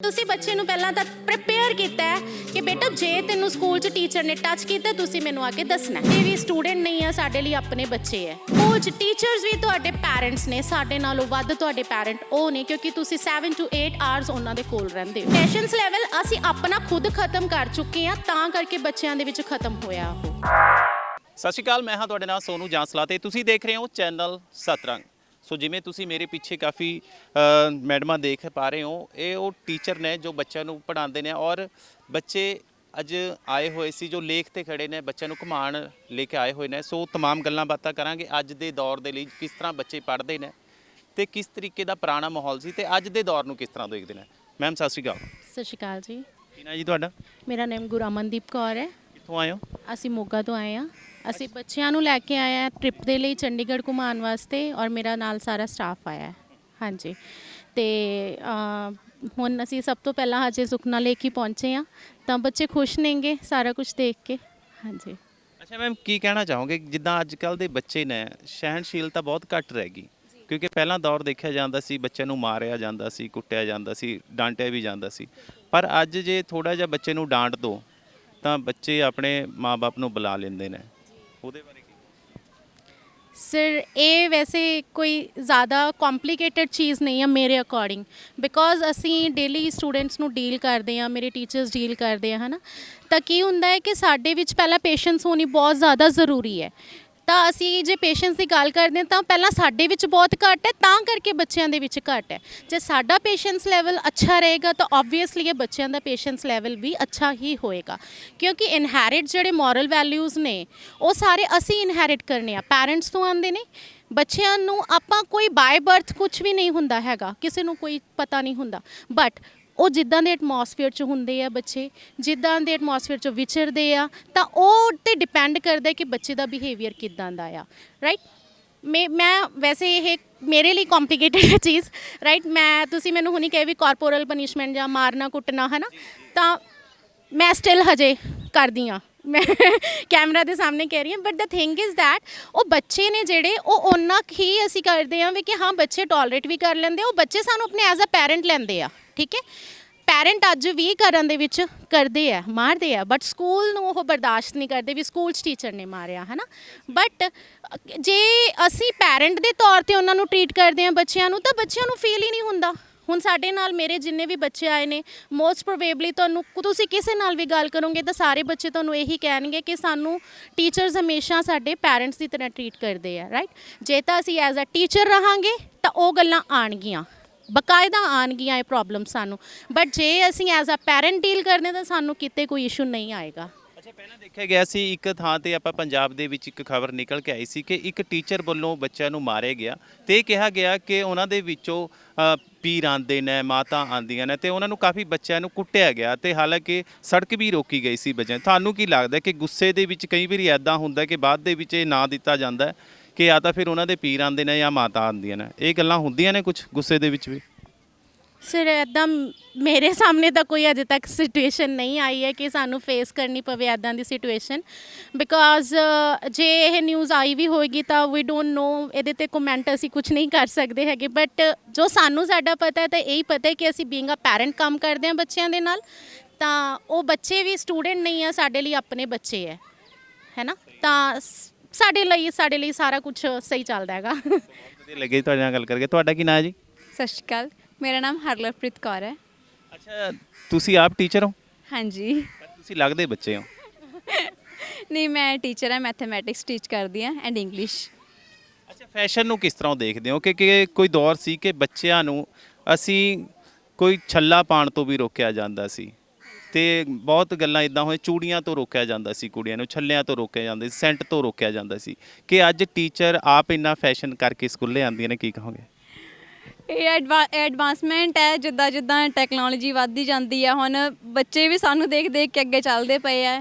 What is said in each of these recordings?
ਤੁਸੀਂ ਬੱਚੇ ਨੂੰ ਪਹਿਲਾਂ ਤਾਂ ਪ੍ਰਿਪੇਅਰ ਕੀਤਾ ਹੈ ਕਿ ਬੇਟਾ, ਜੇ ਤੈਨੂੰ ਸਕੂਲ 'ਚ ਟੀਚਰ ਨੇ ਟੱਚ ਕੀਤਾ, ਤੁਸੀਂ ਮੈਨੂੰ ਆ ਕੇ ਦੱਸਣਾ ਇਹ ਵੀ ਸਟੂਡੈਂਟ ਨਹੀਂ ਆ, ਸਾਡੇ ਲਈ ਆਪਣੇ ਬੱਚੇ ਹੈ। ਸਕੂਲ ਟੀਚਰਸ ਵੀ ਤੁਹਾਡੇ ਪੈਰੈਂਟਸ ਨੇ, ਸਾਡੇ ਨਾਲੋਂ ਵੱਧ ਤੁਹਾਡੇ ਪੈਰੈਂਟ ਉਹ ਨੇ, ਕਿਉਂਕਿ ਤੁਸੀਂ 7 ਟੂ 8 ਆਵਰਸ ਉਹਨਾਂ ਦੇ ਕੋਲ ਰਹਿੰਦੇ ਹੋ। ਪੇਸ਼ੈਂਸ ਲੈਵਲ ਅਸੀਂ ਆਪਣਾ ਖੁਦ ਖਤਮ ਕਰ ਚੁੱਕੇ ਆ ਤਾਂ ਕਰਕੇ ਬੱਚਿਆਂ ਦੇ ਵਿੱਚ ਖਤਮ ਹੋਇਆ ਉਹ। ਸਤਿ ਸ਼੍ਰੀ ਅਕਾਲ, ਮੈਂ ਹਾਂ ਤੁਹਾਡੇ ਨਾਲ ਸੋਨੂ ਜਾਂਸਲਾ ਤੇ ਤੁਸੀਂ ਦੇਖ ਰਹੇ ਹੋ ਚੈਨਲ ਸਤਰੰਗ। ਸੋ ਜਿਵੇਂ ਤੁਸੀਂ ਮੇਰੇ ਪਿੱਛੇ ਕਾਫੀ ਅ, ਮੈਡਮਾਂ ਦੇਖ ਪਾ ਰਹੇ ਹੋ ਇਹ ਉਹ ਟੀਚਰ ਨੇ ਜੋ ਬੱਚਿਆਂ ਨੂੰ ਪੜ੍ਹਾਉਂਦੇ ਨੇ ਔਰ ਬੱਚੇ ਅੱਜ ਆਏ ਹੋਏ ਸੀ ਜੋ ਲੇਖ ਤੇ ਖੜੇ ਨੇ ਬੱਚਿਆਂ ਨੂੰ ਘੁਮਾਉਣ ਲੈ ਕੇ ਆਏ ਹੋਏ ਨੇ ਸੋ तमाम ਗੱਲਾਂ ਬਾਤਾਂ ਕਰਾਂਗੇ ਅੱਜ ਦੇ ਦੌਰ ਦੇ ਲਈ ਕਿਸ ਤਰ੍ਹਾਂ ਬੱਚੇ ਪੜ੍ਹਦੇ ਨੇ ਤੇ ਕਿਸ ਤਰੀਕੇ ਦਾ ਪੁਰਾਣਾ ਮਾਹੌਲ ਸੀ ਤੇ ਅੱਜ ਦੇ ਦੌਰ ਨੂੰ ਕਿਸ ਤਰ੍ਹਾਂ ਦੇਖਦੇ ਨੇ ਮੈਮ ਸਤਿ ਸ਼੍ਰੀ ਅਕਾਲ ਸਤਿ ਸ਼੍ਰੀ ਅਕਾਲ ਜੀ ਕੀ ਨਾਂ ਜੀ ਤੁਹਾਡਾ ਮੇਰਾ ਨਾਮ ਗੁਰਮਨਦੀਪ ਕੌਰ ਹੈ ਕਿੱਥੋਂ ਆਏ ਹੋ ਅਸੀਂ ਮੋਗਾ ਤੋਂ ਆਏ ਆ ਅਸੀਂ ਬੱਚਿਆਂ ਨੂੰ ਲੈ ਕੇ ਆਏ ਆ ਟ੍ਰਿਪ ਦੇ ਲਈ ਚੰਡੀਗੜ੍ਹ ਘੁਮਾਉਣ ਵਾਸਤੇ ਔਰ ਮੇਰਾ ਨਾਲ ਸਾਰਾ ਸਟਾਫ ਆਇਆ ਹੈ। ਹਾਂਜੀ। ਤੇ ਹੁਣ ਅਸੀਂ ਸਭ ਤੋਂ ਪਹਿਲਾਂ ਹਜੇ ਸੁਖਨਾ ਲੇਕ ਹੀ ਪਹੁੰਚੇ ਆ ਤਾਂ ਬੱਚੇ ਖੁਸ਼ ਨੇਗੇ ਸਾਰਾ ਕੁਝ ਦੇਖ ਕੇ? ਹਾਂਜੀ। ਅੱਛਾ ਮੈਮ ਕੀ ਕਹਿਣਾ ਚਾਹੋਗੇ? ਜਿੱਦਾਂ ਅੱਜ ਕੱਲ ਦੇ ਬੱਚੇ ਨੇ ਸਹਿਣਸ਼ੀਲਤਾ ਬਹੁਤ ਘੱਟ ਰਹਿ ਗਈ। ਕਿਉਂਕਿ ਪਹਿਲਾਂ ਦੌਰ ਦੇਖਿਆ ਜਾਂਦਾ ਸੀ ਬੱਚਿਆਂ ਨੂੰ ਮਾਰਿਆ ਜਾਂਦਾ ਸੀ ਕੁੱਟਿਆ ਜਾਂਦਾ ਸੀ ਡਾਂਟਿਆ ਵੀ ਜਾਂਦਾ ਸੀ। ਪਰ ਅੱਜ ਜੇ ਥੋੜਾ ਜਿਹਾ ਬੱਚੇ ਨੂੰ ਡਾਂਟ ਦੋ ਤਾਂ ਬੱਚੇ ਆਪਣੇ ਮਾਪੇ ਨੂੰ ਬੁਲਾ ਲੈਂਦੇ ਨੇ। ਉਹਦੇ ਬਾਰੇ ਕੀ ਸਰ ਇਹ ਵੈਸੇ ਕੋਈ ਜ਼ਿਆਦਾ ਕੰਪਲਿਕੇਟਡ ਚੀਜ਼ ਨਹੀਂ ਹੈ ਮੇਰੇ ਅਕੋਰਡਿੰਗ ਬਿਕੋਜ਼ ਅਸੀਂ ਡੇਲੀ ਸਟੂਡੈਂਟਸ ਨੂੰ ਡੀਲ ਕਰਦੇ ਆ ਮੇਰੇ ਟੀਚਰਸ ਡੀਲ ਕਰਦੇ ਆ, ਹਨਾ। ਤਾਂ ਕੀ ਹੁੰਦਾ ਹੈ ਕਿ ਸਾਡੇ ਵਿੱਚ ਪਹਿਲਾਂ ਪੇਸ਼ੈਂਸ ਹੋਣੀ ਬਹੁਤ ਜ਼ਿਆਦਾ ਜ਼ਰੂਰੀ ਹੈ। ਤਾਂ ਅਸੀਂ ਜੇ ਪੇਸ਼ੈਂਸ ਦੀ ਗੱਲ ਕਰਦੇ ਹਾਂ ਤਾਂ ਪਹਿਲਾਂ ਸਾਡੇ ਵਿੱਚ ਬਹੁਤ ਘੱਟ ਹੈ, ਤਾਂ ਕਰਕੇ ਬੱਚਿਆਂ ਦੇ ਵਿੱਚ ਘੱਟ ਹੈ। ਜੇ ਸਾਡਾ ਪੇਸ਼ੈਂਸ ਲੈਵਲ ਅੱਛਾ ਰਹੇਗਾ ਤਾਂ ਆਬਵੀਅਸਲੀ ਇਹ ਬੱਚਿਆਂ ਦਾ ਪੇਸ਼ੈਂਸ ਲੈਵਲ ਵੀ ਅੱਛਾ ਹੀ ਹੋਏਗਾ। ਕਿਉਂਕਿ ਇਨਹੈਰਿਟ ਜਿਹੜੇ ਮੋਰਲ ਵੈਲਿਊਜ਼ ਨੇ, ਉਹ ਸਾਰੇ ਅਸੀਂ ਇਨਹੈਰਿਟ ਕਰਨੇ ਆ। ਪੈਰੈਂਟਸ ਤੋਂ ਆਉਂਦੇ ਨੇ, ਬੱਚਿਆਂ ਨੂੰ ਆਪਾਂ ਕੋਈ ਬਾਈ ਬਰਥ ਕੁਝ ਵੀ ਨਹੀਂ ਹੁੰਦਾ ਹੈਗਾ, ਕਿਸੇ ਨੂੰ ਕੋਈ ਪਤਾ ਨਹੀਂ ਹੁੰਦਾ। ਬਟ ਉਹ ਜਿੱਦਾਂ ਦੇ ਐਟਮੋਸਫੇਅਰ 'ਚ ਹੁੰਦੇ ਆ ਬੱਚੇ, ਜਿੱਦਾਂ ਦੇ ਐਟਮੋਸਫੇਅਰ 'ਚ ਵਿਚਰਦੇ ਆ, ਤਾਂ ਉਹ ਤੇ ਡਿਪੈਂਡ ਕਰਦਾ ਕਿ ਬੱਚੇ ਦਾ ਬਿਹੇਵੀਅਰ ਕਿੱਦਾਂ ਦਾ ਆ ਰਾਈਟ ਮੈਂ ਮੈਂ ਵੈਸੇ ਇਹ ਮੇਰੇ ਲਈ ਕੰਪਲਿਕੇਟਡ ਚੀਜ਼ ਰਾਈਟ ਮੈਂ, ਤੁਸੀਂ ਮੈਨੂੰ ਹੁਣੀ ਕਹੇ ਵੀ ਕਾਰਪੋਰਲ ਪਨਿਸ਼ਮੈਂਟ ਜਾਂ ਮਾਰਨਾ ਕੁੱਟਣਾ ਹੈ ਨਾ ਤਾਂ ਮੈਂ ਸਟਿਲ ਹਜੇ ਕਰਦੀ ਆ ਮੈਂ ਕੈਮਰਾ ਦੇ ਸਾਹਮਣੇ ਕਹਿ ਰਹੀ ਹਾਂ but the thing is that ਉਹ ਬੱਚੇ ਨੇ ਜਿਹੜੇ ਉਹ ਉਹਨਾਂ ਹੀ ਅਸੀਂ ਕਰਦੇ ਹਾਂ ਵੀ ਕਿ ਹਾਂ ਬੱਚੇ ਟੋਲਰੇਟ ਵੀ ਕਰ ਲੈਂਦੇ ਆ, ਉਹ ਬੱਚੇ ਸਾਨੂੰ ਆਪਣੇ ਐਜ਼ ਅ ਪੈਰੈਂਟ ਲੈਂਦੇ ਆ ਠੀਕ ਹੈ? ਪੈਰੈਂਟ ਅੱਜ ਵੀ ਘਰਾਂ ਦੇ ਵਿੱਚ ਕਰਦੇ ਆ ਮਾਰਦੇ ਆ ਬਟ ਸਕੂਲ ਨੂੰ ਉਹ ਬਰਦਾਸ਼ਤ ਨਹੀਂ ਕਰਦੇ ਵੀ ਸਕੂਲ 'ਚ ਟੀਚਰ ਨੇ ਮਾਰਿਆ ਹਨਾ? ਬਟ ਜੇ ਅਸੀਂ ਪੈਰੈਂਟ ਦੇ ਤੌਰ ਤੇ ਉਹਨਾਂ ਨੂੰ ਟਰੀਟ ਕਰਦੇ ਆ ਬੱਚਿਆਂ ਨੂੰ ਤਾਂ ਬੱਚਿਆਂ ਨੂੰ ਫੀਲ ਹੀ ਨਹੀਂ ਹੁੰਦਾ। ਹੁਣ ਸਾਡੇ ਨਾਲ ਮੇਰੇ ਜਿੰਨੇ ਵੀ ਬੱਚੇ ਆਏ ਨੇ ਮੋਸਟ ਪ੍ਰੋਬੇਬਲੀ ਤੁਹਾਨੂੰ ਤੁਸੀਂ ਕਿਸੇ ਨਾਲ ਵੀ ਗੱਲ ਕਰੋਗੇ ਤਾਂ ਸਾਰੇ ਬੱਚੇ ਤੁਹਾਨੂੰ ਇਹੀ ਕਹਿਣਗੇ ਕਿ ਸਾਨੂੰ ਟੀਚਰਸ ਹਮੇਸ਼ਾ ਸਾਡੇ ਪੈਰੈਂਟਸ ਦੀ ਤਰ੍ਹਾਂ ਟਰੀਟ ਕਰਦੇ ਆ ਰਾਈਟ ਜੇ ਤਾਂ ਅਸੀਂ ਐਜ਼ ਅ ਟੀਚਰ ਰਹਾਂਗੇ ਤਾਂ ਉਹ ਗੱਲਾਂ ਆਣਗੀਆਂ ਬਕਾਇਦਾ ਆਣਗੀਆਂ ਇਹ ਪ੍ਰੋਬਲਮ ਸਾਨੂੰ। ਬਟ ਜੇ ਅਸੀਂ ਐਜ਼ ਅ ਪੈਰੈਂਟ ਡੀਲ ਕਰਦੇ ਤਾਂ ਸਾਨੂੰ ਕਿਤੇ ਕੋਈ ਇਸ਼ੂ ਨਹੀਂ ਆਏਗਾ। ਅੱਛਾ ਪਹਿਲਾਂ ਦੇਖਿਆ ਗਿਆ ਸੀ ਇੱਕ ਥਾਂ ਤੇ ਆਪਾਂ ਪੰਜਾਬ ਦੇ ਵਿੱਚ ਇੱਕ ਖਬਰ ਨਿਕਲ ਕੇ ਆਈ ਸੀ ਕਿ ਇੱਕ ਟੀਚਰ ਵੱਲੋਂ ਬੱਚਿਆਂ ਨੂੰ ਮਾਰਿਆ ਗਿਆ ਤੇ ਇਹ ਕਿਹਾ ਗਿਆ ਕਿ ਉਹਨਾਂ ਦੇ ਵਿੱਚੋਂ ਅ, ਪੀਰ ਆਂਦੇ ਨੇ ਮਾਤਾ ਆਂਦੀਆਂ ਨੇ ਤੇ ਉਹਨਾਂ ਨੂੰ ਕਾਫੀ ਬੱਚਿਆਂ ਨੂੰ ਕੁੱਟਿਆ ਗਿਆ ਤੇ ਹਾਲਾਂਕਿ ਸੜਕ ਵੀ ਰੋਕੀ ਗਈ ਸੀ ਬੱਚਿਆਂ ਤੁਹਾਨੂੰ ਕੀ ਲੱਗਦਾ ਕਿ ਗੁੱਸੇ ਦੇ ਵਿੱਚ ਕਈ ਵਾਰੀ ਐਦਾਂ ਹੁੰਦਾ ਕਿ ਬਾਅਦ ਦੇ ਵਿੱਚ ਇਹ ਨਾਂ ਦਿੱਤਾ ਜਾਂਦਾ ਹੈ ਕਿ ਜਾਂ ਤਾਂ ਫਿਰ ਉਹਨਾਂ ਦੇ ਪੀਰ ਆਂਦੇ ਨੇ ਜਾਂ ਮਾਤਾ ਆਂਦੀਆਂ ਨੇ? ਇਹ ਗੱਲਾਂ ਹੁੰਦੀਆਂ ਨੇ ਕੁਝ ਗੁੱਸੇ ਦੇ ਵਿੱਚ ਵੀ? ਸਰ ਐਦਾਂ ਮੇਰੇ ਸਾਹਮਣੇ ਤਾਂ ਕੋਈ ਅਜੇ ਤੱਕ ਸਿਚੁਏਸ਼ਨ ਨਹੀਂ ਆਈ ਹੈ ਕਿ ਸਾਨੂੰ ਫੇਸ ਕਰਨੀ ਪਵੇ ਐਦਾਂ ਦੀ ਸਿਚੁਏਸ਼ਨ ਬਿਕਾਜ਼ ਜੇ ਇਹ ਨਿਊਜ਼ ਆਈ ਵੀ ਹੋਏਗੀ ਤਾਂ ਵੀ ਡੋਨਟ ਨੋ ਇਹਦੇ ਤੇ ਕਮੈਂਟ ਅਸੀਂ ਕੁਝ ਨਹੀਂ ਕਰ ਸਕਦੇ ਹੈਗੇ। ਬਟ ਜੋ ਸਾਨੂੰ ਸਾਡਾ ਪਤਾ ਹੈ ਤਾਂ ਇਹੀ ਪਤਾ ਹੈ ਕਿ ਅਸੀਂ ਬੀਇੰਗ ਅ ਪੈਰੈਂਟ ਕੰਮ ਕਰਦੇ ਹਾਂ ਬੱਚਿਆਂ ਦੇ ਨਾਲ ਤਾਂ ਉਹ ਬੱਚੇ ਵੀ ਸਟੂਡੈਂਟ ਨਹੀਂ ਆ ਸਾਡੇ ਲਈ ਆਪਣੇ ਬੱਚੇ ਹੈ। ਹੈ ਨਾ? ਤਾਂ ਸ- ਸਾਡੇ ਲਈ ਸਾਡੇ ਲਈ ਸਾਰਾ ਕੁਝ ਸਹੀ ਚੱਲਦਾ ਹੈਗਾ। ਵਧੀਆ ਲੱਗੇ ਤੁਹਾਡੇ ਨਾਲ ਗੱਲ ਕਰਕੇ। ਤੁਹਾਡਾ ਕੀ ਨਾਂ ਹੈ ਜੀ? ਸਤਿ ਸ਼੍ਰੀ ਅਕਾਲ। ਮੇਰਾ ਨਾਮ ਹਰਲਵਪ੍ਰੀਤ ਕੌਰ ਹੈ। ਅੱਛਾ ਤੁਸੀਂ ਆਪ ਟੀਚਰ ਹੋ? ਹਾਂਜੀ। ਪਰ ਤੁਸੀਂ ਲੱਗਦੇ ਬੱਚੇ ਹੋ। ਨਹੀਂ ਮੈਂ ਟੀਚਰ ਹਾਂ ਮੈਥਮੈਟਿਕਸ ਟੀਚ ਕਰਦੀ ਹਾਂ ਐਂਡ ਇੰਗਲਿਸ਼ ਅੱਛਾ ਫੈਸ਼ਨ ਨੂੰ ਕਿਸ ਤਰ੍ਹਾਂ ਦੇਖਦੇ ਹੋ? ਕਿ ਕਿ ਕੋਈ ਦੌਰ ਸੀ ਕਿ ਬੱਚਿਆਂ ਨੂੰ ਅਸੀਂ ਕੋਈ ਛੱਲਾ ਪਾਣ ਤੋਂ ਵੀ ਰੋਕਿਆ ਜਾਂਦਾ ਸੀ ਤੇ ਬਹੁਤ ਗੱਲਾਂ ਇਦਾਂ ਹੋਏ ਚੂੜੀਆਂ ਤੋਂ ਰੋਕਿਆ ਜਾਂਦਾ ਸੀ ਕੁੜੀਆਂ ਨੂੰ ਛੱਲਿਆਂ ਤੋਂ ਰੋਕਿਆ ਜਾਂਦਾ ਸੀ ਸੈਂਟ ਤੋਂ ਰੋਕਿਆ ਜਾਂਦਾ ਸੀ। ਕਿ ਅੱਜ ਟੀਚਰ ਆਪ ਇੰਨਾ ਫੈਸ਼ਨ ਕਰਕੇ ਸਕੂਲੇ ਆਉਂਦੀਆਂ ਨੇ ਕੀ ਕਹੋਗੇ? ਇਹ ਐਡਵਾਂਸਮੈਂਟ ਹੈ, ਜਿੱਦਾਂ ਜਿੱਦਾਂ ਟੈਕਨੋਲੋਜੀ ਵੱਧਦੀ ਜਾਂਦੀ ਆ ਹੁਣ ਬੱਚੇ ਵੀ ਸਾਨੂੰ ਦੇਖ ਦੇਖ ਕੇ ਅੱਗੇ ਚੱਲਦੇ ਪਏ ਆ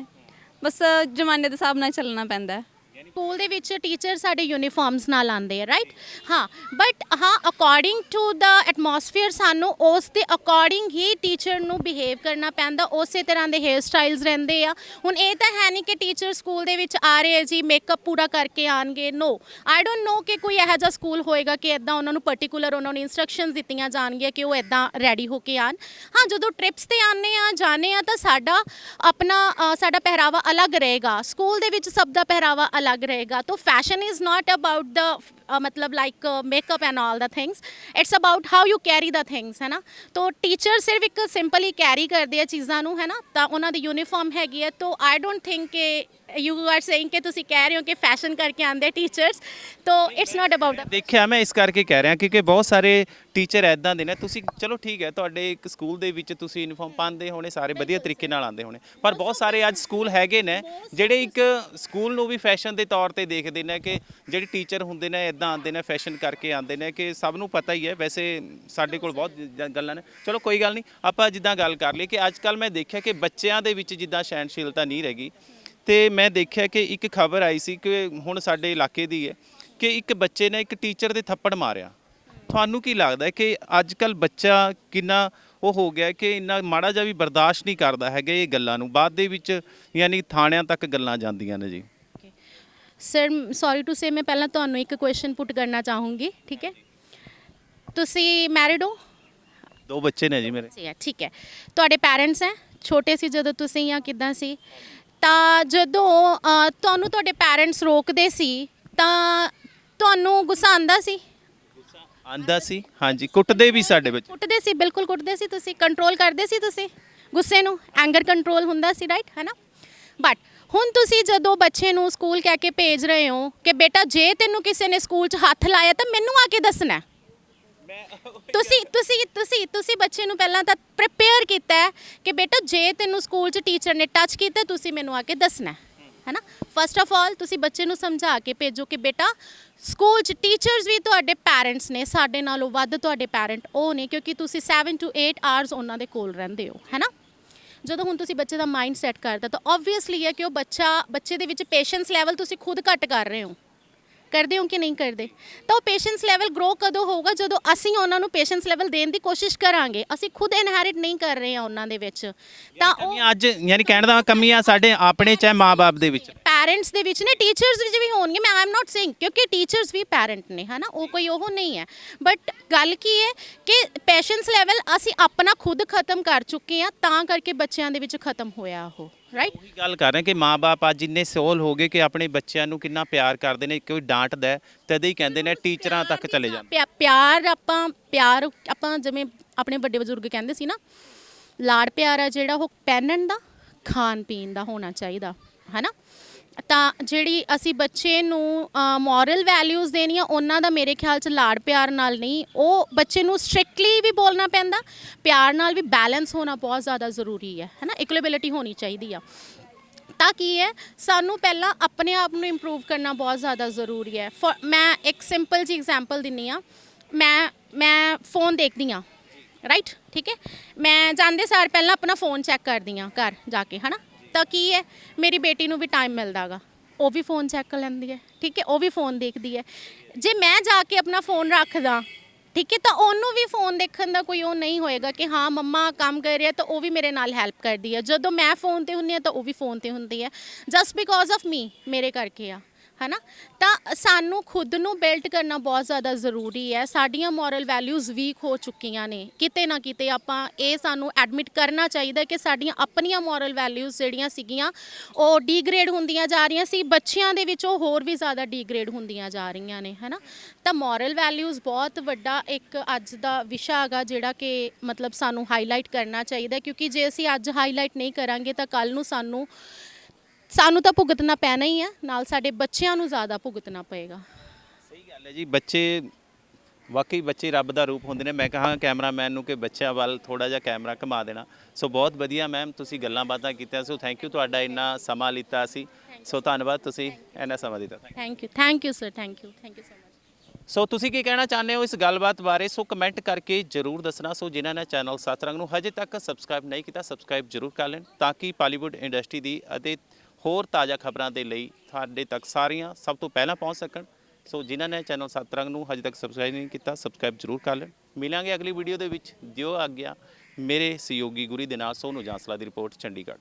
ਬਸ ਜ਼ਮਾਨੇ ਦੇ ਹਿਸਾਬ ਨਾਲ ਚੱਲਣਾ ਪੈਂਦਾ ਸਕੂਲ ਦੇ ਵਿੱਚ ਟੀਚਰ ਸਾਡੇ ਯੂਨੀਫਾਰਮਸ ਨਾਲ ਆਉਂਦੇ ਆ ਰਾਈਟ ਹਾਂ ਬਟ ਹਾਂ ਅਕੋਰਡਿੰਗ ਟੂ ਦਾ ਐਟਮੋਸਫੀਅਰ ਸਾਨੂੰ ਉਸ ਦੇ ਅਕੋਰਡਿੰਗ ਹੀ ਟੀਚਰ ਨੂੰ ਬਿਹੇਵ ਕਰਨਾ ਪੈਂਦਾ, ਉਸੇ ਤਰ੍ਹਾਂ ਦੇ ਹੇਅਰ ਸਟਾਈਲਸ ਰਹਿੰਦੇ ਆ। ਹੁਣ ਇਹ ਤਾਂ ਹੈ ਨਹੀਂ ਕਿ ਟੀਚਰ ਸਕੂਲ ਦੇ ਵਿੱਚ ਆ ਰਹੇ ਆ ਜੀ ਮੇਕਅਪ ਪੂਰਾ ਕਰਕੇ ਆਣਗੇ ਨੋ ਆਈ ਡੋਨਟ ਨੋ ਕਿ ਕੋਈ ਇਹੋ ਜਿਹਾ ਸਕੂਲ ਹੋਏਗਾ ਕਿ ਇਦਾਂ ਉਹਨਾਂ ਨੂੰ ਪਾਰਟਿਕੂਲਰ ਉਹਨਾਂ ਨੂੰ ਇਨਸਟਰਕਸ਼ਨਸ ਦਿੱਤੀਆਂ ਜਾਣਗੀਆਂ ਕਿ ਉਹ ਇਦਾਂ ਰੈਡੀ ਹੋ ਕੇ ਆਣ ਹਾਂ, ਜਦੋਂ ਟ੍ਰਿਪਸ ਤੇ ਆਨੇ ਆ ਜਾਣੇ ਆ ਤਾਂ ਸਾਡਾ ਆਪਣਾ ਸਾਡਾ ਪਹਿਰਾਵਾ ਅਲੱਗ ਰਹੇਗਾ। ਸਕੂਲ ਦੇ ਵਿੱਚ ਸਭ ਦਾ ਪਹਿਰਾਵਾ ਅਲੱਗ ਰਹੇਗਾ। ਤਾਂ fashion is not about the ਮਤਲਬ like makeup and all the things it's about how you carry the things ਹੈ ਨਾ? ਤੋ ਟੀਚਰ ਸਿਰਫ ਇੱਕ ਸਿੰਪਲੀ ਕੈਰੀ ਕਰਦੇ ਆ ਚੀਜ਼ਾਂ ਨੂੰ, ਹੈ ਨਾ? ਤਾਂ ਉਹਨਾਂ ਦੀ ਯੂਨੀਫਾਰਮ ਹੈਗੀ ਹੈ। ਤੋ ਆਈ ਡੋਨਟ ਥਿੰਕ ਕਿ ਯੂ ਆਰ ਸੇਇੰਗ ਕਿ ਤੁਸੀਂ ਕਹਿ ਰਹੇ ਹੋ ਕਿ ਫੈਸ਼ਨ ਕਰਕੇ ਆਂਦੇ ਟੀਚਰਸ ਤਾਂ ਇਟਸ ਨਾਟ ਅਬਾਊਟ ਦੇਖਿਆ ਮੈਂ ਇਸ ਕਰਕੇ ਕਹਿ ਰਿਹਾ ਕਿਉਂਕਿ ਬਹੁਤ ਸਾਰੇ ਟੀਚਰ ਐਦਾਂ ਦੇ ਨੇ। ਤੁਸੀਂ ਚਲੋ ਠੀਕ ਹੈ ਤੁਹਾਡੇ ਇੱਕ ਸਕੂਲ ਦੇ ਵਿੱਚ ਤੁਸੀਂ ਯੂਨੀਫਾਰਮ ਪਾਉਂਦੇ ਹੋਣੇ ਸਾਰੇ ਵਧੀਆ ਤਰੀਕੇ ਨਾਲ ਆਉਂਦੇ ਹੋਣੇ। ਪਰ ਬਹੁਤ ਸਾਰੇ ਅੱਜ ਸਕੂਲ ਹੈਗੇ ਨੇ ਜਿਹੜੇ ਇੱਕ ਸਕੂਲ ਨੂੰ ਵੀ ਫੈਸ਼ਨ ਦੇ ਤੌਰ ਤੇ ਦੇਖਦੇ ਨੇ ਕਿ ਜਿਹੜੇ ਟੀਚਰ ਹੁੰਦੇ ਨੇ ਐਦਾਂ ਆਉਂਦੇ ਨੇ ਫੈਸ਼ਨ ਕਰਕੇ ਆਉਂਦੇ ਨੇ ਕਿ ਸਭ ਨੂੰ ਪਤਾ ਹੀ ਹੈ। ਵੈਸੇ ਸਾਡੇ ਕੋਲ ਬਹੁਤ ਜ- ਗੱਲਾਂ ਨੇ। ਚਲੋ ਕੋਈ ਗੱਲ ਨਹੀਂ ਆਪਾਂ ਜਿੱਦਾਂ ਗੱਲ ਕਰ ਲਈ ਕਿ ਅੱਜ ਕੱਲ ਮੈਂ ਦੇਖਿਆ ਕਿ ਬੱਚਿਆਂ ਦੇ ਵਿੱਚ ਜਿੱਦਾਂ ਸਹਿਣਸ਼ੀਲਤਾ ਨਹੀਂ ਰਹੀ ਤੇ ਮੈਂ ਦੇਖਿਆ ਕਿ ਇੱਕ ਖਬਰ ਆਈ ਸੀ ਕਿ ਹੁਣ ਸਾਡੇ ਇਲਾਕੇ ਦੀ ਹੈ ਕਿ ਇੱਕ ਬੱਚੇ ਨੇ ਇੱਕ ਟੀਚਰ ਦੇ ਥੱਪੜ ਮਾਰਿਆ। ਤੁਹਾਨੂੰ ਕੀ ਲੱਗਦਾ ਹੈ ਕਿ ਅੱਜ ਕੱਲ ਬੱਚਾ ਕਿੰਨਾ ਉਹ ਹੋ ਗਿਆ ਕਿ ਇੰਨਾ ਮਾੜਾ ਜਿਹਾ ਵੀ ਬਰਦਾਸ਼ਤ ਨਹੀਂ ਕਰਦਾ ਹੈਗਾ ਇਹ ਗੱਲਾਂ ਨੂੰ? ਬਾਅਦ ਦੇ ਵਿੱਚ ਯਾਨੀ ਥਾਣਿਆਂ ਤੱਕ ਗੱਲਾਂ ਜਾਂਦੀਆਂ ਨੇ ਜੀ। ਸਰ ਸੌਰੀ ਟੂ ਸੇ ਮੈਂ ਪਹਿਲਾਂ ਤੁਹਾਨੂੰ ਇੱਕ ਕੁਐਸਚਨ ਪੁੱਟ ਕਰਨਾ ਚਾਹੂੰਗੀ ਠੀਕ ਹੈ? ਤੁਸੀਂ ਮੈਰਿਡ ਹੋ? ਦੋ ਬੱਚੇ ਨੇ ਜੀ ਮੇਰੇ। ਠੀਕ ਹੈ। ਤੁਹਾਡੇ ਪੈਰੈਂਟਸ ਹੈ? ਛੋਟੇ ਸੀ ਜਦੋਂ ਤੁਸੀਂ ਜਾਂ ਕਿਦਾਂ ਸੀ? ਤਾਂ ਜਦੋਂ ਅ, ਤੁਹਾਨੂੰ ਤੁਹਾਡੇ ਪੈਰੈਂਟਸ ਰੋਕਦੇ ਸੀ ਤਾਂ ਤੁਹਾਨੂੰ ਗੁੱਸਾ ਆਂਦਾ ਸੀ? ਆਂਦਾ ਸੀ ਹਾਂਜੀ। ਕੁੱਟਦੇ ਵੀ ਸਾਡੇ ਬੱਚੇ ਕੁੱਟਦੇ ਸੀ ਬਿਲਕੁਲ ਕੁੱਟਦੇ ਸੀ ਤੁਸੀਂ। ਕੰਟਰੋਲ ਕਰਦੇ ਸੀ ਤੁਸੀਂ ਗੁੱਸੇ ਨੂੰ? ਐਂਗਰ ਕੰਟਰੋਲ ਹੁੰਦਾ ਸੀ ਰਾਈਟ ਹੈ ਨਾ ਬਟ ਹੁਣ ਤੁਸੀਂ ਜਦੋਂ ਬੱਚੇ ਨੂੰ ਸਕੂਲ ਕਹਿ ਕੇ ਭੇਜ ਰਹੇ ਹੋ ਕਿ ਬੇਟਾ ਜੇ ਤੈਨੂੰ ਕਿਸੇ ਨੇ ਸਕੂਲ 'ਚ ਹੱਥ ਲਾਇਆ ਤਾਂ ਮੈਨੂੰ ਆ ਕੇ ਦੱਸਣਾ। ਹੈ। ਤੁਸੀਂ ਤੁਸੀਂ ਤੁਸੀਂ ਤੁਸੀਂ ਬੱਚੇ ਨੂੰ ਪਹਿਲਾਂ ਤਾਂ ਪ੍ਰਿਪੇਅਰ ਕੀਤਾ ਹੈ ਕਿ ਬੇਟਾ ਜੇ ਤੈਨੂੰ ਸਕੂਲ 'ਚ ਟੀਚਰ ਨੇ ਟੱਚ ਕੀਤਾ, ਤੁਸੀਂ ਮੈਨੂੰ ਆ ਕੇ ਦੱਸਣਾ ਹੈ, ਹੈਨਾ? ਫਸਟ ਆਫ ਆਲ ਤੁਸੀਂ ਬੱਚੇ ਨੂੰ ਸਮਝਾ ਕੇ ਭੇਜੋ ਕਿ ਬੇਟਾ ਸਕੂਲ 'ਚ ਟੀਚਰਸ ਵੀ ਤੁਹਾਡੇ ਪੈਰੈਂਟਸ ਨੇ, ਸਾਡੇ ਨਾਲੋਂ ਵੱਧ ਤੁਹਾਡੇ ਪੈਰੈਂਟ ਉਹ ਨੇ, ਕਿਉਂਕਿ ਤੁਸੀਂ 7 ਟੂ 8 ਆਵਰਸ ਉਹਨਾਂ ਦੇ ਕੋਲ ਰਹਿੰਦੇ ਹੋ, ਹੈਨਾ? ਜਦੋਂ ਹੁਣ ਤੁਸੀਂ ਬੱਚੇ ਦਾ ਮਾਈਂਡ ਸੈਟ ਕਰਦਾ ਤਾਂ ਆਬਵੀਅਸਲੀ ਹੈ ਕਿ ਉਹ ਬੱਚਾ, ਬੱਚੇ ਦੇ ਵਿੱਚ ਪੇਸ਼ੈਂਸ ਲੈਵਲ ਤੁਸੀਂ ਖੁਦ ਘੱਟ ਕਰ ਰਹੇ ਹੋ। ਕਰਦੇ ਹੋ ਕਿ ਨਹੀਂ ਕਰਦੇ? ਤਾਂ ਉਹ ਪੇਸ਼ੈਂਸ ਲੈਵਲ ਗਰੋ ਕਦੋਂ ਹੋਊਗਾ? ਜਦੋਂ ਅਸੀਂ ਉਹਨਾਂ ਨੂੰ ਪੇਸ਼ੈਂਸ ਲੈਵਲ ਦੇਣ ਦੀ ਕੋਸ਼ਿਸ਼ ਕਰਾਂਗੇ। ਅਸੀਂ ਖੁਦ ਇਨਹੈਰਿਟ ਨਹੀਂ ਕਰ ਰਹੇ ਹਾਂ ਉਹਨਾਂ ਦੇ ਵਿੱਚ। ਤਾਂ ਉਹ ਕਮੀਆਂ ਅੱਜ ਯਾਨੀ ਕਹਿਣ ਦਾ ਕਮੀਆਂ ਸਾਡੇ ਆਪਣੇ ਚਾਹੇ ਮਾਪੇ ਦੇ ਵਿੱਚ। ਪੈਰੈਂਟਸ ਦੇ ਵਿੱਚ ਨੇ ਟੀਚਰਸ ਵਿੱਚ ਵੀ ਹੋਣਗੇ ਮੈਂ ਆਮ ਨਾਟ ਸੇਇੰਗ ਕਿਉਂਕਿ ਟੀਚਰਸ ਵੀ ਪੈਰੈਂਟ ਨੇ ਹਨਾ? ਉਹ ਕੋਈ ਉਹ ਨਹੀਂ ਹੈ। ਬਟ ਗੱਲ ਕੀ ਹੈ ਕਿ ਪੇਸ਼ੈਂਸ ਲੈਵਲ ਅਸੀਂ ਆਪਣਾ ਖੁਦ ਖਤਮ ਕਰ ਚੁੱਕੇ ਆ ਤਾਂ ਕਰਕੇ ਬੱਚਿਆਂ ਦੇ ਵਿੱਚ ਖਤਮ ਹੋਇਆ ਉਹ। ਰਾਈਟ ਉਹੀ ਗੱਲ ਕਰ ਰਹੇ ਕਿ ਮਾਪੇ ਅੱਜ ਇੰਨੇ ਸੋਲ ਹੋ ਗਏ ਕਿ ਆਪਣੇ ਬੱਚਿਆਂ ਨੂੰ ਕਿੰਨਾ ਪਿਆਰ ਕਰਦੇ ਨੇ ਕੋਈ ਡਾਂਟਦਾ ਹੈ, ਤਦੇ ਹੀ ਕਹਿੰਦੇ ਨੇ ਟੀਚਰਾਂ ਤੱਕ ਚਲੇ ਜਾਂਦੇ ਪਿਆ- ਪਿਆਰ ਆਪਾਂ ਪਿਆਰ ਆਪਾਂ ਜਿਵੇਂ ਆਪਣੇ ਵੱਡੇ ਬਜ਼ੁਰਗ ਕਹਿੰਦੇ ਸੀ ਨਾ ਲਾੜ ਪਿਆਰ ਆ ਜਿਹੜਾ ਉਹ ਪਹਿਨਣ ਦਾ ਖਾਣ ਪੀਣ ਦਾ ਹੋਣਾ ਚਾਹੀਦਾ ਹਨਾ? ਤਾਂ ਜਿਹੜੀ ਅਸੀਂ ਬੱਚੇ ਨੂੰ ਮੋਰਲ ਵੈਲਿਊਜ਼ ਦੇਣੀਆਂ, ਉਹਨਾਂ ਦਾ ਮੇਰੇ ਖਿਆਲ ਚ ਲਾੜ ਪਿਆਰ ਨਾਲ ਨਹੀਂ। ਉਹ ਬੱਚੇ ਨੂੰ ਸਟ੍ਰਿਕਟਲੀ ਵੀ ਬੋਲਣਾ ਪੈਂਦਾ, ਪਿਆਰ ਨਾਲ ਵੀ ਬੈਲੈਂਸ ਹੋਣਾ ਬਹੁਤ ਜ਼ਿਆਦਾ ਜ਼ਰੂਰੀ ਹੈ, ਹਨਾ? ਇਕੁਇਬਿਲਿਟੀ ਹੋਣੀ ਚਾਹੀਦੀ ਆ। ਤਾਂ ਕੀ ਹੈ, ਸਾਨੂੰ ਪਹਿਲਾਂ ਆਪਣੇ ਆਪ ਨੂੰ ਇੰਪਰੂਵ ਕਰਨਾ ਬਹੁਤ ਜ਼ਿਆਦਾ ਜ਼ਰੂਰੀ ਹੈ। For- ਮੈਂ ਇੱਕ ਸਿੰਪਲ ਜੀ ਐਗਜ਼ਾਮਪਲ ਦਿੰਨੀ ਆ। ਮੈਂ ਮੈਂ ਫੋਨ ਦੇਖਦੀ ਆ ਰਾਈਟ ਠੀਕ ਹੈ? ਮੈਂ ਜਾਂਦੇ ਸਾਰ ਪਹਿਲਾਂ ਆਪਣਾ ਫੋਨ ਚੈੱਕ ਕਰਦੀ ਆ ਘਰ ਜਾ ਕੇ, ਹਨਾ? ਤਾਂ ਕੀ ਹੈ? ਮੇਰੀ ਬੇਟੀ ਨੂੰ ਵੀ ਟਾਈਮ ਮਿਲਦਾਗਾ ਉਹ ਵੀ ਫੋਨ ਚੈੱਕ ਕਰ ਲੈਂਦੀ ਹੈ, ਠੀਕ ਹੈ? ਉਹ ਵੀ ਫੋਨ ਦੇਖਦੀ ਹੈ। ਜੇ ਮੈਂ ਜਾ ਕੇ ਆਪਣਾ ਫੋਨ ਰੱਖਦਾ, ਠੀਕ ਹੈ? ਤਾਂ ਉਹਨੂੰ ਵੀ ਫੋਨ ਦੇਖਣ ਦਾ ਕੋਈ ਉਹ ਨਹੀਂ ਹੋਏਗਾ ਕਿ ਹਾਂ, ਮੰਮਾ ਕੰਮ ਕਰ ਰਿਹਾ ਤਾਂ ਉਹ ਵੀ ਮੇਰੇ ਨਾਲ ਹੈਲਪ ਕਰਦੀ ਹੈ। ਜਦੋਂ ਮੈਂ ਫੋਨ ਤੇ ਹੁੰਦੀ ਹਾਂ ਤਾਂ ਉਹ ਵੀ ਫੋਨ ਤੇ ਹੁੰਦੀ ਹੈ। ਜਸਟ ਬਿਕੋਜ਼ ਆਫ ਮੀ ਮੇਰੇ ਕਰਕੇ ਆ। ਹਨਾ? ਤਾਂ ਸਾਨੂੰ ਖੁਦ ਨੂੰ ਬਿਲਡ ਕਰਨਾ ਬਹੁਤ ਜ਼ਿਆਦਾ ਜ਼ਰੂਰੀ ਹੈ। ਸਾਡੀਆਂ ਮੋਰਲ ਵੈਲਿਊਜ਼ ਵੀਕ ਹੋ ਚੁੱਕੀਆਂ ਨੇ। ਕਿਤੇ ਨਾ ਕਿਤੇ ਆਪਾਂ ਇਹ ਸਾਨੂੰ ਐਡਮਿਟ ਕਰਨਾ ਚਾਹੀਦਾ ਕਿ ਸਾਡੀਆਂ ਆਪਣੀਆਂ ਮੋਰਲ ਵੈਲਿਊਜ਼ ਜਿਹੜੀਆਂ ਸੀਗੀਆਂ, ਉਹ ਡੀਗ੍ਰੇਡ ਹੁੰਦੀਆਂ ਜਾ ਰਹੀਆਂ ਸੀ। ਬੱਚਿਆਂ ਦੇ ਵਿੱਚ ਉਹ ਹੋਰ ਵੀ ਜ਼ਿਆਦਾ ਡੀਗ੍ਰੇਡ ਹੁੰਦੀਆਂ ਜਾ ਰਹੀਆਂ ਨੇ, ਹਨਾ? ਤਾਂ ਮੋਰਲ ਵੈਲਿਊਜ਼ ਬਹੁਤ ਵੱਡਾ ਇੱਕ ਅੱਜ ਦਾ ਵਿਸ਼ਾ ਹੈਗਾ ਜਿਹੜਾ ਕਿ ਮਤਲਬ ਸਾਨੂੰ ਹਾਈਲਾਈਟ ਕਰਨਾ ਚਾਹੀਦਾ ਕਿਉਂਕਿ ਜੇ ਅਸੀਂ ਅੱਜ ਹਾਈਲਾਈਟ ਨਹੀਂ ਕਰਾਂਗੇ ਤਾਂ ਕੱਲ ਨੂੰ ਸਾਨੂੰ ਸਾਨੂੰ ਤਾਂ ਭੁਗਤਣਾ ਪੈਣਾ ਹੀ ਹੈ ਨਾਲ ਸਾਡੇ ਬੱਚਿਆਂ ਨੂੰ ਜ਼ਿਆਦਾ ਭੁਗਤਣਾ ਪਏਗਾ। ਸਹੀ ਗੱਲ ਹੈ ਜੀ ਬੱਚੇ ਵਾਕਈ ਬੱਚੇ ਰੱਬ ਦਾ ਰੂਪ ਹੁੰਦੇ ਨੇ। ਮੈਂ ਕਹਾਂ ਕੈਮਰਾਮੈਨ ਨੂੰ ਕਿ ਬੱਚਿਆਂ ਵੱਲ ਥੋੜਾ ਜਿਹਾ ਕੈਮਰਾ ਘੁਮਾ ਦੇਣਾ। ਸੋ ਬਹੁਤ ਵਧੀਆ ਮੈਮ ਤੁਸੀਂ ਗੱਲਾਂ ਬਾਤਾਂ ਕੀਤੀਆਂ ਸੋ। ਥੈਂਕ ਯੂ ਤੁਹਾਡਾ ਇੰਨਾ ਸਮਾਂ ਲਿੱਤਾ ਸੀ। ਸੋ ਧੰਨਵਾਦ ਤੁਸੀਂ ਇੰਨਾ ਸਮਾਂ ਦਿੱਤਾ। Thank you thank you sir thank you thank you so much so ਤੁਸੀਂ ਕੀ ਕਹਿਣਾ ਚਾਹੁੰਦੇ ਹੋ ਇਸ ਗੱਲਬਾਤ ਬਾਰੇ? ਸੋ ਕਮੈਂਟ ਕਰਕੇ ਜਰੂਰ ਦੱਸਣਾ। ਸੋ ਜਿਨ੍ਹਾਂ ਨੇ ਚੈਨਲ ਸਤਰੰਗ ਨੂੰ ਹਜੇ ਤੱਕ ਸਬਸਕ੍ਰਾਈਬ ਨਹੀਂ ਕੀਤਾ ਸਬਸਕ੍ਰਾਈਬ ਜਰੂਰ ਕਰ ਲੈਣ ਤਾਂ ਕਿ ਬਾਲੀਵੁੱਡ ਇੰਡਸਟਰੀ ਦੀ ਅਤੇ ਹੋਰ ਤਾਜ਼ਾ ਖਬਰਾਂ ਦੇ ਲਈ ਤੁਹਾਡੇ ਤੱਕ ਸਾਰੀਆਂ ਸਭ ਤੋਂ ਪਹਿਲਾਂ ਪਹੁੰਚ ਸਕਣ। ਸੋ ਜਿਨ੍ਹਾਂ ਨੇ ਚੈਨਲ ਸਤਰੰਗ ਨੂੰ ਹਜੇ ਤੱਕ ਸਬਸਕ੍ਰਾਈਬ ਨਹੀਂ ਕੀਤਾ ਸਬਸਕ੍ਰਾਈਬ ਜ਼ਰੂਰ ਕਰ ਲੈਣ। ਮਿਲਾਂਗੇ ਅਗਲੀ ਵੀਡੀਓ ਦੇ ਵਿੱਚ। ਦਿਓ ਆਗਿਆ ਮੇਰੇ ਸਹਿਯੋਗੀ ਗੁਰੀ ਦੇ ਨਾਲ ਸੋਨੂ ਜਾਂਸਲਾ ਦੀ ਰਿਪੋਰਟ ਚੰਡੀਗੜ੍ਹ।